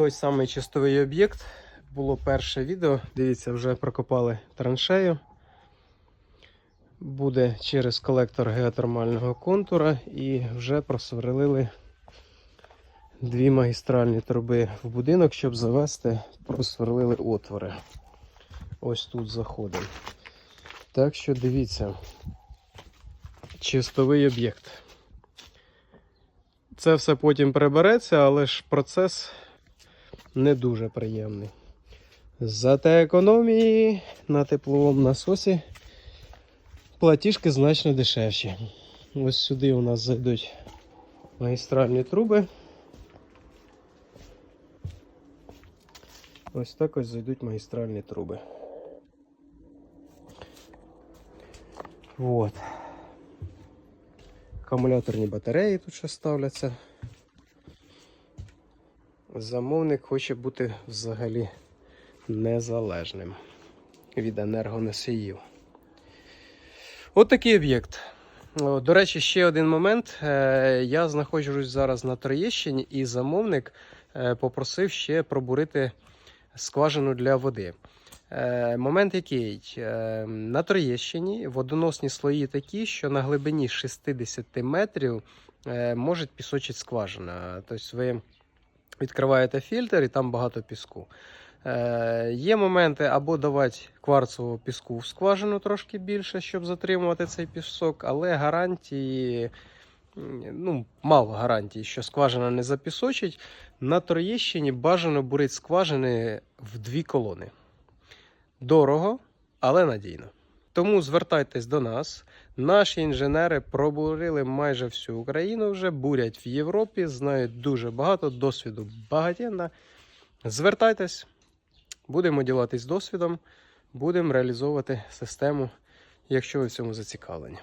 той самий чистовий об'єкт. Було перше відео. Дивіться, вже прокопали траншею. Буде через колектор геотермального контура і вже просверлили дві магістральні труби в будинок, щоб завести, просверлили отвори. Ось тут заходимо. Так що дивіться, чистовий об'єкт. Це все потім прибереться, але ж процес не дуже приємний. Зате економії на тепловому насосі платіжки значно дешевші. Ось сюди у нас зайдуть магістральні труби. Ось так ось зайдуть магістральні труби. Вот. Акумуляторні батареї тут ще ставляться. Замовник хоче бути взагалі незалежним від енергоносіїв. От такий об'єкт. До речі, ще один момент. Е, Я знаходжусь зараз на Троєщині, і замовник е, попросив ще пробурити скважину для води. Е, Момент який? На Троєщині водоносні слої такі, що на глибині 60 метрів може пісочить скважина. Тобто ви відкриваєте фільтр і там багато піску. Е, Є моменти або давати кварцевого піску в скважину трошки більше, щоб затримувати цей пісок, але гарантії, ну, мало гарантій, що скважина не запісочить. На Троєщині бажано бурити скважини в дві колони. Дорого, але надійно. Тому звертайтесь до нас. Наші інженери пробурили майже всю Україну вже, бурять в Європі, знають дуже багато, досвіду багатенна. Звертайтесь, будемо ділатись досвідом, будемо реалізовувати систему, якщо ви в цьому зацікавлені.